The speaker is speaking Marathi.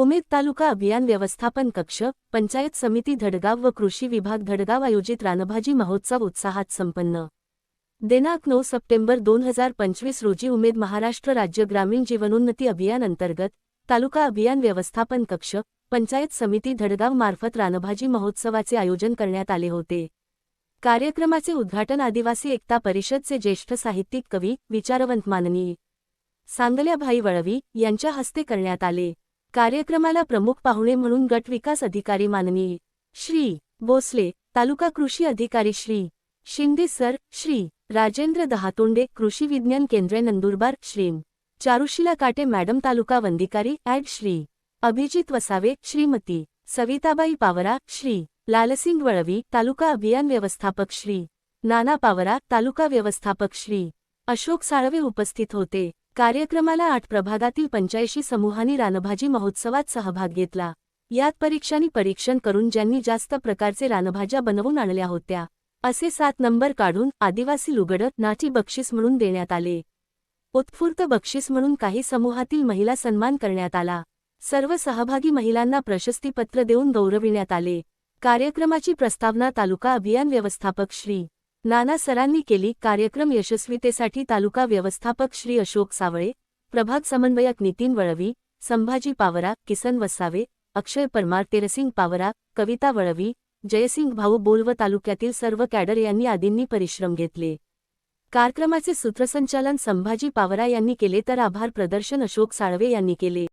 उमेद तालुका अभियान व्यवस्थापन कक्ष पंचायत समिती धडगाव व कृषी विभाग धडगाव आयोजित रानभाजी महोत्सव उत्साहात संपन्न. दिनांक नऊ सप्टेंबर दोन हजार पंचवीस रोजी उमेद महाराष्ट्र राज्य ग्रामीण जीवनोन्नती अभियान अंतर्गत तालुका अभियान व्यवस्थापन कक्ष पंचायत समिती धडगाव मार्फत रानभाजी महोत्सवाचे आयोजन करण्यात आले होते. कार्यक्रमाचे उद्घाटन आदिवासी एकता परिषदचे ज्येष्ठ साहित्यिक कवी विचारवंत माननीय सांगल्याभाई वळवी यांच्या हस्ते करण्यात आले. कार्यक्रमाला प्रमुख पाहुणे म्हणून गट विकास अधिकारी माननीय श्री भोसले तालुका कृषी अधिकारी श्री शिंदे सर श्री राजेंद्र दहातोंडे कृषी विज्ञान केंद्र नंदुरबार श्रीम चारुशिला काटे मॅडम तालुका वंदिकारी ॲड श्री अभिजित वसावे श्रीमती सविताबाई पावरा श्री लालसिंग वळवी तालुका अभियान व्यवस्थापक श्री नाना पावरा तालुका व्यवस्थापक श्री अशोक साळवे उपस्थित होते. कार्यक्रमाला आठ प्रभागातील पंच्याऐंशी समूहांनी रानभाजी महोत्सवात सहभाग घेतला. यात परीक्षांनी परीक्षण करून ज्यांनी जास्त प्रकारचे रानभाज्या बनवून आणल्या होत्या असे सात नंबर काढून आदिवासी लुगडत नाची बक्षीस म्हणून देण्यात आले. उत्स्फूर्त बक्षीस म्हणून काही समूहातील महिला सन्मान करण्यात आला. सर्व सहभागी महिलांना प्रशस्तीपत्र देऊन गौरविण्यात आले. कार्यक्रमाची प्रस्तावना तालुका अभियान व्यवस्थापक श्री. नाना सरांनी केली कार्यक्रम यशस्वीतेसाठी तालुका व्यवस्थापक श्री अशोक सावळे प्रभाग समन्वयक नितीन वळवी संभाजी पावरा किसन वसावे अक्षय परमार तेरसिंग पावरा कविता वळवी जयसिंग भाऊ बोल व तालुक्यातील सर्व कॅडर यांनी आदींनी परिश्रम घेतले. कार्यक्रमाचे सूत्रसंचालन संभाजी पावरा यांनी केले तर आभार प्रदर्शन अशोक साळवे यांनी केले.